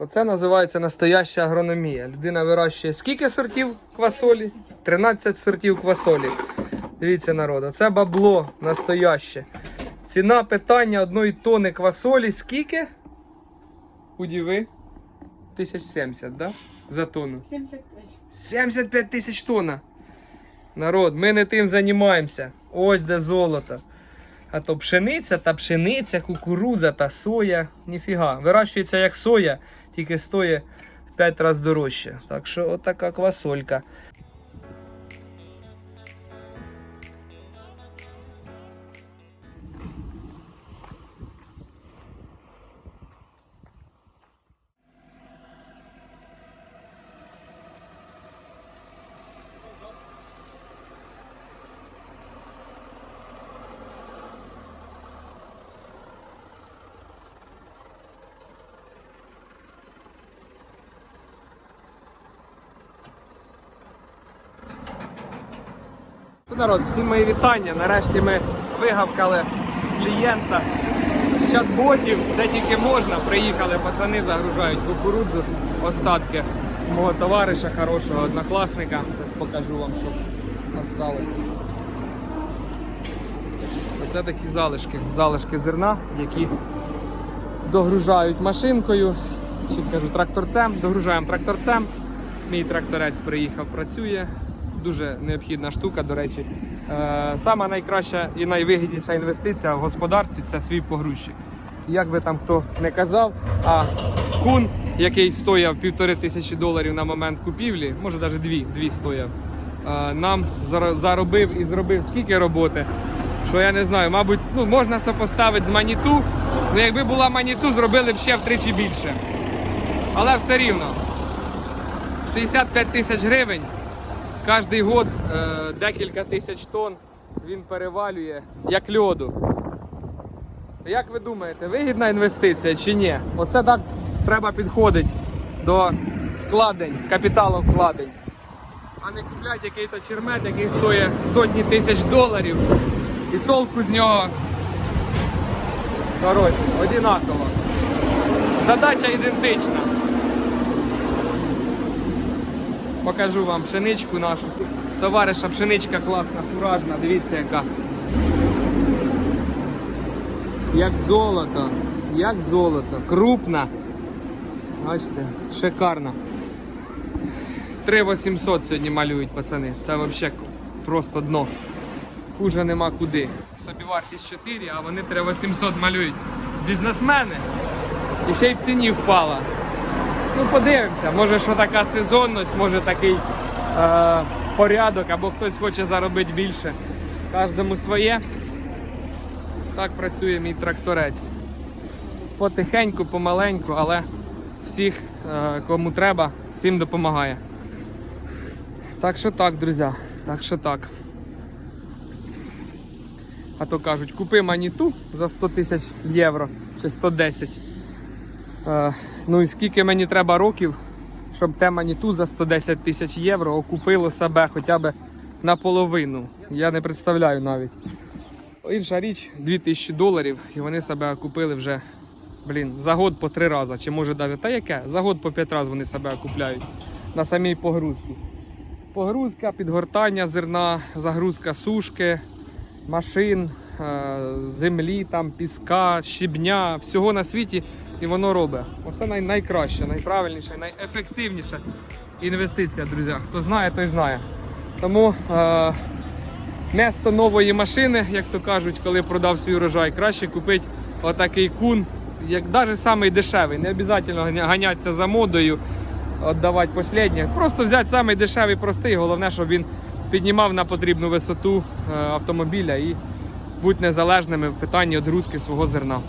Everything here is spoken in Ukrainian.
Оце називається настояща агрономія. Людина вирощує скільки сортів квасолі? 13 сортів квасолі. Дивіться, народ, це бабло настояще. Ціна питання одної тони квасолі скільки? Удіви? 1070, да? За тонну. 75. 75 тисяч тонн. Народ, ми не тим займаємося. Ось де золото. А то пшениця та пшениця, кукурудза та соя. Ніфіга. Вирощується як соя, тільки стоїть в 5 разів дорожче. Так що отака квасолька. Народ, всім мої вітання. Нарешті ми вигавкали клієнта з чат-ботів, де тільки можна. Приїхали пацани, загружають кукурудзу, остатки мого товариша, хорошого однокласника. Зараз покажу вам, що осталось. Оце такі залишки. Залишки зерна, які догружають машинкою. Чи кажу тракторцем. Догружаємо тракторцем. Мій тракторець приїхав, працює. Дуже необхідна штука, до речі. Е, сама найкраща і найвигідніша інвестиція в господарстві це свій погрузчик. Як би там хто не казав, а кун, який стояв півтори тисячі доларів на момент купівлі, може навіть дві, дві стояв, е, нам заробив і зробив скільки роботи, що я не знаю, мабуть, ну, можна сопоставити з маніту. Ну, якби була маніту, зробили б ще втричі більше. Але все рівно. 65 тисяч гривень. Кожний год е, декілька тисяч тонн він перевалює як льоду. Як ви думаєте, вигідна інвестиція чи ні? Оце так треба підходити до вкладень, капіталу вкладень. А не купляти якийсь чермет, який стоїть сотні тисяч доларів. І толку з нього. Коротше, одинаково. Задача ідентична. Покажу вам пшеничку нашу. Товариша пшеничка класна, фуражна, дивіться яка. Як золото, як золото, крупна. Бачите, шикарна. 3800 сьогодні малюють пацани. Це взагалі просто дно. Хуже нема куди. Собівартість 4, а вони 3800 малюють. Бізнесмени. І ще й в ціні впала. Ну, подивимося, може, що така сезонність, може такий е, порядок, або хтось хоче заробити більше. Кожному своє. Так працює мій тракторець. Потихеньку, помаленьку, але всіх, е, кому треба, всім допомагає. Так що так, друзі. Так що так. А то кажуть, купи маніту за 100 тисяч євро чи 110. Е, ну і скільки мені треба років, щоб те маніту за 110 тисяч євро окупило себе хоча б наполовину. Я не представляю навіть. Інша річ 2000 доларів, і вони себе окупили вже блін, за год по три рази. Чи може навіть та яке? За год по п'ять разів вони себе окупляють на самій погрузці. Погрузка, підгортання зерна, загрузка сушки, машин, е, землі, там, піска, щебня, всього на світі, і воно робить. Оце най- найкраща, найправильніша, найефективніша інвестиція, друзі. Хто знає, той знає. Тому е, Место нової машини, як то кажуть, коли продав свій урожай, краще купити отакий кун, як навіть самий дешевий. Не обов'язково ганятися за модою, віддавати останнє. Просто взяти самий дешевий, простий. Головне, щоб він піднімав на потрібну висоту е, автомобіля і бути незалежними в питанні відгрузки свого зерна.